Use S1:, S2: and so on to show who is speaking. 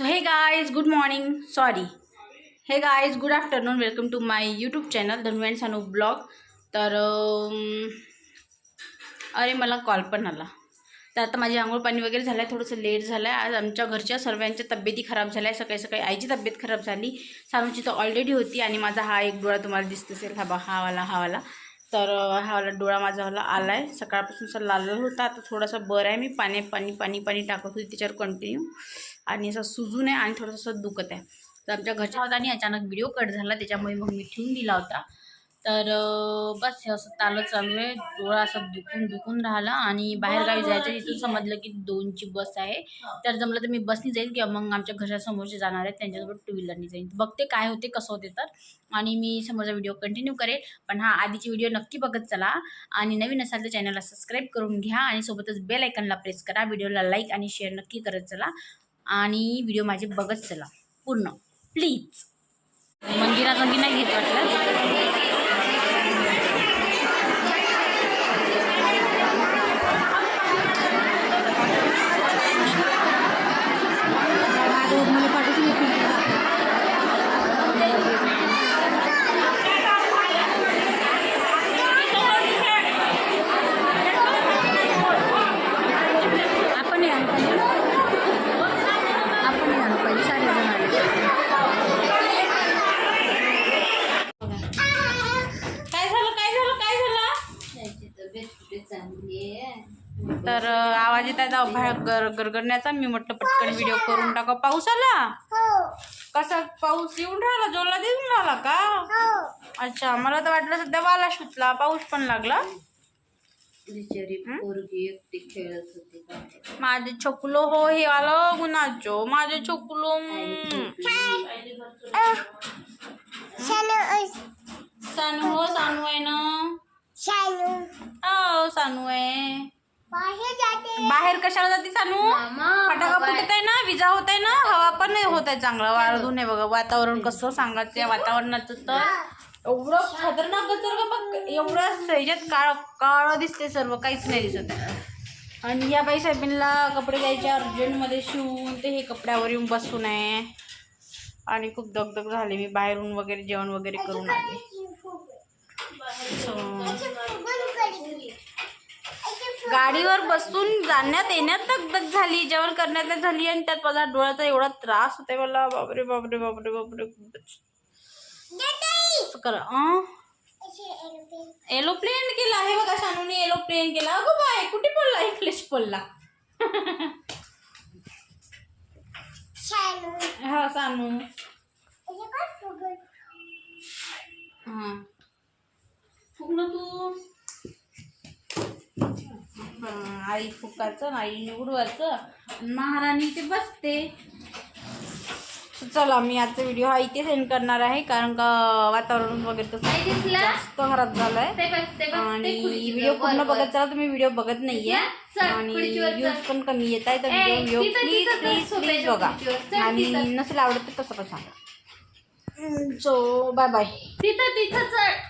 S1: So hey guys good morning sorry hey guys good afternoon welcome to my YouTube channel Dhanu and Sanu blog तर um, अरे मला call पण आला. तर आता माझी आंघोळ पाणी वगैरे झालं आहे थोडंसं लेट झालं आहे आज आमच्या घरच्या सर्वांच्या तब्येती खराब झाल्या आहे सकाळी सकाळी आईची तब्येत खराब झाली. सानूची तर ऑलरेडी होती आणि माझा हा एक डोळा तुम्हाला दिसत असेल. हा बा हा वाला हा वाला. तर हा डोळा माझा वाला आला आहे सकाळपासून असा लाल लाल होता. आता थोडासा बरं आहे मी. पाणी पाणी पाणी पाणी टाकत होती. त्याच्यावर कंटिन्यू आणि असं सुजून आहे आणि थोडंसं दुखत आहे. तर आमच्या घरच्या होता आणि अचानक व्हिडिओ कट झाला. त्याच्यामुळे मग मी ठेवून दिला होता. तर बस हे असं तालं चालू आहे. डोळा असं दुखून दुखून राहिला आणि बाहेरगावी जायचं तिथून समजलं की दोनची बस आहे. तर जमलं तर मी बसनी जाईल किंवा मग आमच्या घराच्या समोरचे जाणार आहेत. त्यांच्यासोबत टू व्हीलरनी जाईल बघते काय होते कसं होते तर. आणि मी समोरचा व्हिडिओ कंटिन्यू करेल. पण हा आधीची व्हिडिओ नक्की बघत चला. आणि नवीन असाल तर चॅनलला सबस्क्राईब करून घ्या. आणि सोबतच बेल आयकनला प्रेस करा. व्हिडिओला लाईक आणि शेअर नक्की करत चला. आणि व्हिडिओ माझे बघत चला. पूर्ण. प्लीज मंदिरात वगैरे नाही घेत वाटलं आपण हे आणलं पाहिजे आपण हे आणलं पाहिजे सारे जण आले काय झालं काय झालं काय झालं तर आवाज येत आहे बाहेर गर गरगरण्याचा. मी म्हटलं पटकन व्हिडिओ करून टाका. पाऊस आला कसा पाऊस येऊन राहिला? जोरला देऊन राहिला का? अच्छा मला तर वाटलं सध्या वाला सुटला. पाऊस पण लागला.
S2: बिचारी पोरगी एकटी खेळत होती. का
S1: माझे छोकलो हो हे आलं गुणाचो माझे छोकलो. सानू हो सानू आहे ना. सानू आहे बाहेर कशाला जाते सानू? फटाका फुटत आहे ना विजा होत आहे ना हवा पण नाही होत आहे चांगला वाळून आहे बघा. वातावरण कसं सांगायचं या वातावरणाचं तर. एवढं खतरनाक जर बघ एवढं ह्याच्यात काळ काळं दिसते सर्व काहीच नाही दिसत. आहे आणि या बाई साहेबींना कपडे द्यायचे अर्जंटमध्ये शिवून ते हे कपड्यावर येऊन बसून आहे. आणि खूप दगदग झाली मी बाहेरून वगैरे जेवण वगैरे करून आले. गाडीवर बसून जाण्यात येण्यात दगदग झाली जेवण करण्यात झाली आणि त्यात माझा डोळ्याचा एवढा त्रास होते मला बापरे बापरे बापरे बापरे करा? एरोप्लेन केला आहे बघा शानूने एरोप्लेन केला. अगो बाय कुठे पडला? इंग्लिश पडला. हा सानू हा फुक ना तू हं, आई फुकाचं आई उडवायचं आणि महाराणी ते बसते. चला मी आजचा व्हिडिओ हा इथे सेंड करणार आहे कारण का वातावरण वगैरे तसं जास्त खराब झालंय. आणि व्हिडिओ पूर्ण बघत चला तुम्ही व्हिडिओ बघत नाहीये. आणि व्ह्यूज पण कमी येत आहे तर video video please please please बघा. आणि नसेल आवडत तर तसं पण सांगा. सो बाय बाय
S2: तिथं तिथं चढ